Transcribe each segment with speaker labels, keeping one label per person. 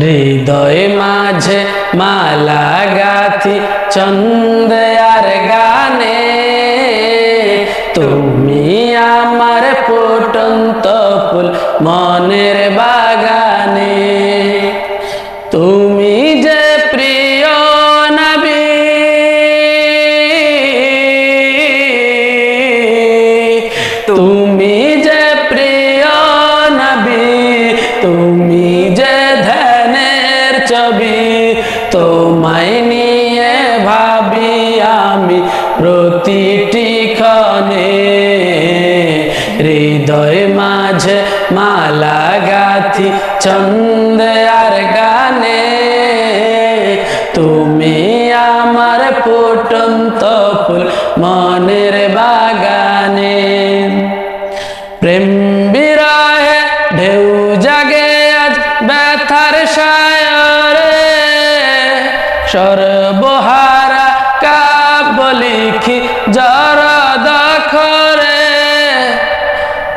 Speaker 1: হৃদয় মাঝে মালা গাথি চন্দে আর গানে। তুমি আমার ফুটন্ত ফুল মনের বাগানে। তুমি যে প্রিয় নবী। তুমি ছবি তোমায় নিয়ে ভাবি আমি প্রতিটি ক্ষণে। হৃদয় মাঝে মালা গাথি ছন্দে আর গানে। তুমি আমার ফুটন্ত ফুল মনের সর্বহারা কাব্য লিখি জর দখরে।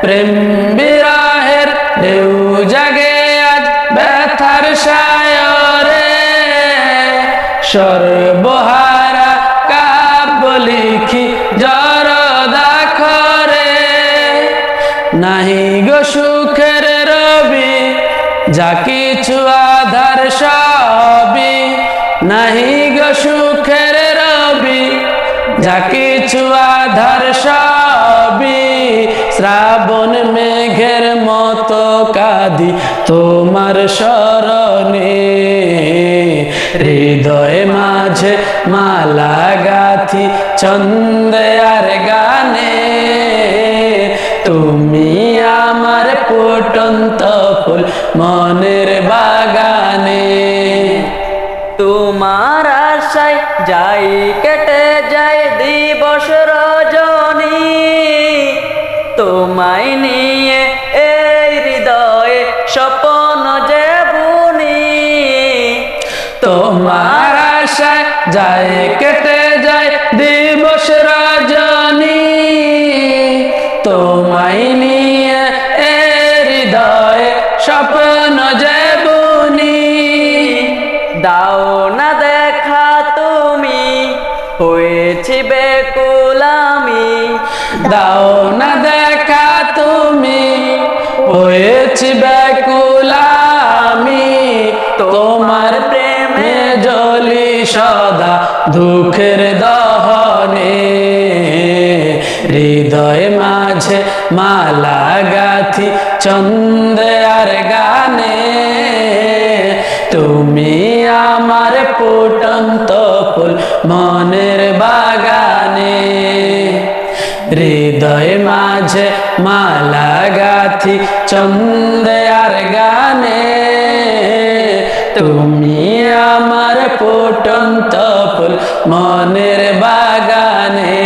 Speaker 1: প্রেম বিরহের ঢেউ জাগে আজ ব্যথার সায়রে। সর্বহারা কাব্য লিখি জর দাখরে। নাহি গো সুখের রবি, যা কিছু আধার সবই নাহি গো সুখের রবি, যা কিছু আধার সবই। শ্রাবণ মেঘের মতো কাদি তোমার স্মরণে হৃদয় মাঝে মালা গাথি ছন্দে আর গানে। তুমি আমার ফুটন্ত ফুল মনের বাগানে।
Speaker 2: তোমার আশায় যাই কেটে যায় দিবস রজনী। তোমায় নিয়ে এই হৃদয়ে স্বপন যে বুনি
Speaker 1: তোমার আশায় যায় কেটে যায় দিবস রজনী। তোমায় নিয়ে এ হৃদয়ে স্বপ্ন যে
Speaker 2: হয়েছি বেকুলামি
Speaker 1: দাও না দেখা তুমি, হয়েছি ব্যাকুলামি। তোমার প্রেমে জলি সদা দুঃখের দহনে। হৃদয় মাঝে মালা গাথি, চন্দে আর গানে। হৃদয় মাঝে মালা গাথি চন্দে গানে। তুমি আমার ফুটন্ত ফুল মনের বাগানে।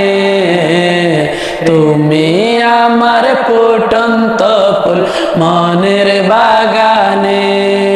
Speaker 1: তুমি আমার ফুটন্ত ফুল মনের বাগানে।